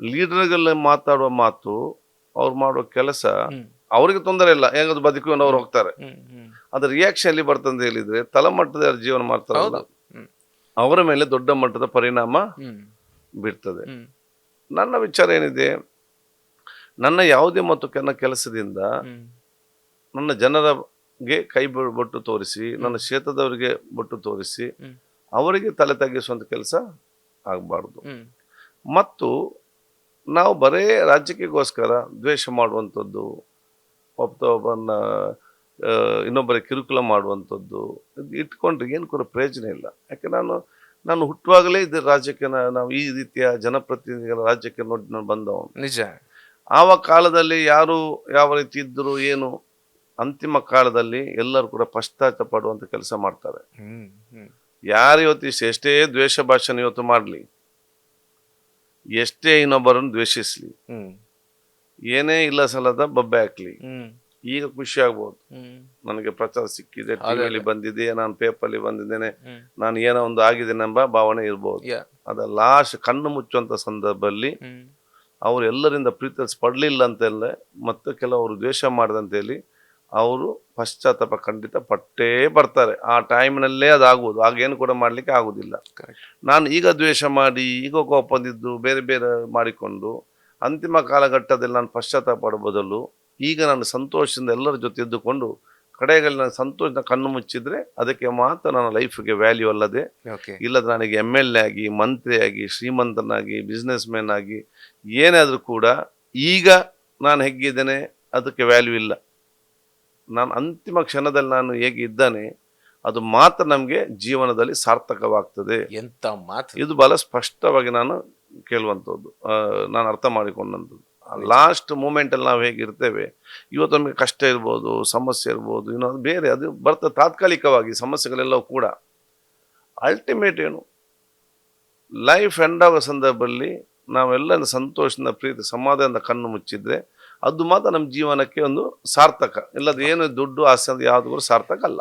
ಲೀಡರ್ಗಳ ಮಾತಾಡುವ ಮಾತು ಅವ್ರು ಮಾಡುವ ಕೆಲಸ. ಅವರಿಗೆ ತೊಂದರೆ ಇಲ್ಲ. ಹೆಂಗದು ಬದುಕಿಕೊಂಡು ಅವ್ರು ಹೋಗ್ತಾರೆ. ಅದ್ರ ರಿಯಾಕ್ಷನ್ ಎಲ್ಲಿ ಬರ್ತಂತ ಹೇಳಿದ್ರೆ ತಲಮಟ್ಟದ ಜೀವನ ಮಾಡ್ತಾರಲ್ಲ? ಅವರ ಮೇಲೆ ದೊಡ್ಡ ಮಟ್ಟದ ಪರಿಣಾಮ. ಬೀರ್ತದೆ. ನನ್ನ ವಿಚಾರ ಏನಿದೆ? ನನ್ನ ಯಾವುದೇ ಮತ್ತು ನನ್ನ ಕೆಲಸದಿಂದ ನನ್ನ ಜನರಿಗೆ ಕೈ ಬೊಟ್ಟು ತೋರಿಸಿ ನನ್ನ ಕ್ಷೇತ್ರದವರಿಗೆ ಬೊಟ್ಟು ತೋರಿಸಿ ಅವರಿಗೆ ತಲೆ ತಗ್ಗಿಸುವಂತ ಕೆಲಸ ಆಗಬಾರ್ದು. ಮತ್ತು ನಾವು ಬರೇ ರಾಜಕೀಯಕ್ಕೋಸ್ಕರ ದ್ವೇಷ ಮಾಡುವಂಥದ್ದು ಒಬ್ಬ ಒಬ್ಬನ ಇನ್ನೊಬ್ಬರ ಕಿರುಕುಳ ಮಾಡುವಂಥದ್ದು ಇದು ಇಟ್ಕೊಂಡ್ರೆ ಏನು ಕೂಡ ಪ್ರಯೋಜನ ಇಲ್ಲ. ಯಾಕೆ ನಾನು ನಾನು ಹುಟ್ಟುವಾಗಲೇ ಇದು ರಾಜ್ಯಕ್ಕೆ ನಾವು ಈ ರೀತಿಯ ಜನಪ್ರತಿನಿಧಿಗಳ ರಾಜ್ಯಕ್ಕೆ ನೋಡಿ ನಾನು ಬಂದವನು. ನಿಜ. ಆವ ಕಾಲದಲ್ಲಿ ಯಾರು ಯಾವ ರೀತಿ ಇದ್ದರು ಏನು ಅಂತಿಮ ಕಾಲದಲ್ಲಿ ಎಲ್ಲರೂ ಕೂಡ ಪಶ್ಚಾತ್ತ ಪಡುವಂಥ ಕೆಲಸ ಮಾಡ್ತಾರೆ. ಯಾರು ಇವತ್ತು ಇಷ್ಟು ಎಷ್ಟೇ ದ್ವೇಷ ಭಾಷಣ ಇವತ್ತು ಮಾಡಲಿ? ಎಷ್ಟೇ ಇನ್ನೊಬ್ಬರನ್ನು ದ್ವೇಷಿಸ್ಲಿ. ಏನೇ ಇಲ್ಲ ಸಲದ ಬಬ್ಬೆ ಹಾಕ್ಲಿ. ಈಗ ಖುಷಿ ಆಗ್ಬೋದು. ನನಗೆ ಪ್ರಚಾರ ಸಿಕ್ಕಿದೆ ಟಿವಿಯಲ್ಲಿ ಬಂದಿದೆ ನಾನು ಪೇಪರ್ಲಿ ಬಂದಿದ್ದೇನೆ ನಾನು ಏನೋ ಒಂದು ಆಗಿದ್ದೇನೆ ಎಂಬ ಭಾವನೆ ಇರ್ಬೋದು. Yeah. ಅದ ಲಾಸ್ಟ್ ಕಣ್ಣು ಮುಚ್ಚುವಂತ ಸಂದರ್ಭದಲ್ಲಿ ಅವ್ರು ಎಲ್ಲರಿಂದ ಪ್ರೀತಿ ಪಡ್ಲಿಲ್ಲ ಅಂತೆಲ್ಲ ಮತ್ತು ಕೆಲವರು ದ್ವೇಷ ಮಾಡಿದಂತ ಹೇಳಿ ಅವರು ಪಶ್ಚಾತ್ತಾಪ ಖಂಡಿತ ಪಟ್ಟೇ ಬರ್ತಾರೆ. ಆ ಟೈಮ್ನಲ್ಲೇ ಅದಾಗುವುದು ಆಗೇನು ಕೂಡ ಮಾಡಲಿಕ್ಕೆ ಆಗೋದಿಲ್ಲ. ನಾನು ಈಗ ದ್ವೇಷ ಮಾಡಿ ಈಗ ಕೋಪದಿದ್ದು ಬೇರೆ ಬೇರೆ ಮಾಡಿಕೊಂಡು ಅಂತಿಮ ಕಾಲಘಟ್ಟದಲ್ಲಿ ನಾನು ಪಶ್ಚಾತ್ತಾಪ ಪಡೋ ಬದಲು ಈಗ ನಾನು ಸಂತೋಷದಿಂದ ಎಲ್ಲರ ಜೊತೆ ಇದ್ದುಕೊಂಡು ಕಡೆಗಳಲ್ಲಿ ನಾನು ಸಂತೋಷದ ಕಣ್ಣು ಮುಚ್ಚಿದ್ರೆ ಅದಕ್ಕೆ ಮಾತ್ರ ನನ್ನ ಲೈಫ್ಗೆ ವ್ಯಾಲ್ಯೂ ಅಲ್ಲದೆ ಇಲ್ಲದ ಇಲ್ಲದ್ರೆ ನನಗೆ ಎಂ ಎಲ್ ಎ ಆಗಿ ಮಂತ್ರಿಯಾಗಿ ಶ್ರೀಮಂತನಾಗಿ ಬಿಸ್ನೆಸ್ ಮ್ಯಾನ್ ಆಗಿ ಏನಾದರೂ ಕೂಡ ಈಗ ನಾನು ಹೆಗ್ಗಿದ್ದೇನೆ ಅದಕ್ಕೆ ವ್ಯಾಲ್ಯೂ ಇಲ್ಲ. ನಾನು ಅಂತಿಮ ಕ್ಷಣದಲ್ಲಿ ನಾನು ಹೇಗೆ ಇದ್ದಾನೆ ಅದು ಮಾತ್ರ ನಮಗೆ ಜೀವನದಲ್ಲಿ ಸಾರ್ಥಕವಾಗ್ತದೆ. ಎಂತ ಮಾತು ಇದು ಬಹಳ ಸ್ಪಷ್ಟವಾಗಿ ನಾನು ಕೇಳುವಂಥದ್ದು ನಾನು ಅರ್ಥ ಮಾಡಿಕೊಂಡಂಥದ್ದು. ಲಾಸ್ಟ್ ಮೂಮೆಂಟಲ್ಲಿ ನಾವು ಹೇಗಿರ್ತೇವೆ ಇವತ್ತು ನಮಗೆ ಕಷ್ಟ ಇರ್ಬೋದು ಸಮಸ್ಯೆ ಇರ್ಬೋದು ಇನ್ನೊಂದು ಬೇರೆ ಅದು ಬರ್ತದೆ ತಾತ್ಕಾಲಿಕವಾಗಿ ಸಮಸ್ಯೆಗಳೆಲ್ಲವೂ ಕೂಡ. ಅಲ್ಟಿಮೇಟ್ ಏನು? ಲೈಫ್ ಎಂಡ್ ಆಗೋ ಸಂದರ್ಭದಲ್ಲಿ ನಾವೆಲ್ಲ ಸಂತೋಷದಿಂದ ಪ್ರೀತಿ ಸಮಾಧಾನದ ಕಣ್ಣು ಮುಚ್ಚಿದ್ರೆ ಅದು ಮಾತ್ರ ನಮ್ಮ ಜೀವನಕ್ಕೆ ಒಂದು ಸಾರ್ಥಕ. ಇಲ್ಲದ ಏನು ದುಡ್ಡು ಆಸೆ ಯಾವುದು ಕೂಡ ಸಾರ್ಥಕ ಅಲ್ಲ.